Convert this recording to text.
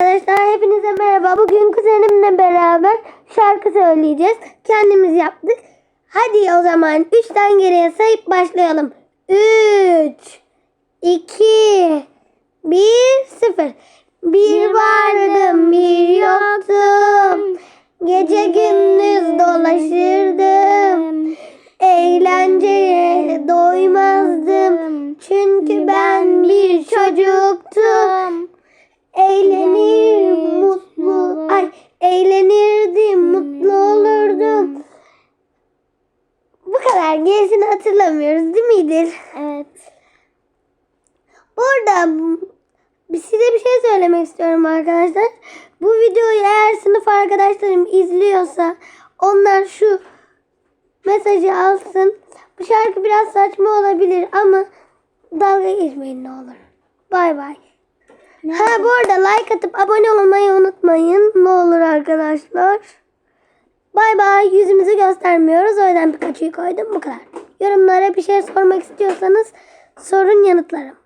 Arkadaşlar hepinize merhaba. Bugün kuzenimle beraber şarkı söyleyeceğiz. Kendimiz yaptık. Hadi o zaman 3'ten geriye sayıp başlayalım. 3 2 1 0 Bir vardım bir yoktum. Gece gündüz dolaşırdım. Eğlenceye doymazdım. Çünkü ben bir çocuktum. Kadar gerisini hatırlamıyoruz değil midir? Evet. Burada bir- size bir şey söylemek istiyorum arkadaşlar. Bu videoyu eğer sınıf arkadaşlarım izliyorsa onlar şu mesajı alsın. Bu şarkı biraz saçma olabilir ama dalga geçmeyin ne olur. Bay bay. Ha bu arada like atıp abone olmayı unutmayın. Ne olur arkadaşlar. Bay bay. Yüzümüzü göstermiyoruz. O yüzden birkaç şey koydum. Bu kadar. Yorumlara bir şey sormak istiyorsanız sorun yanıtlarım.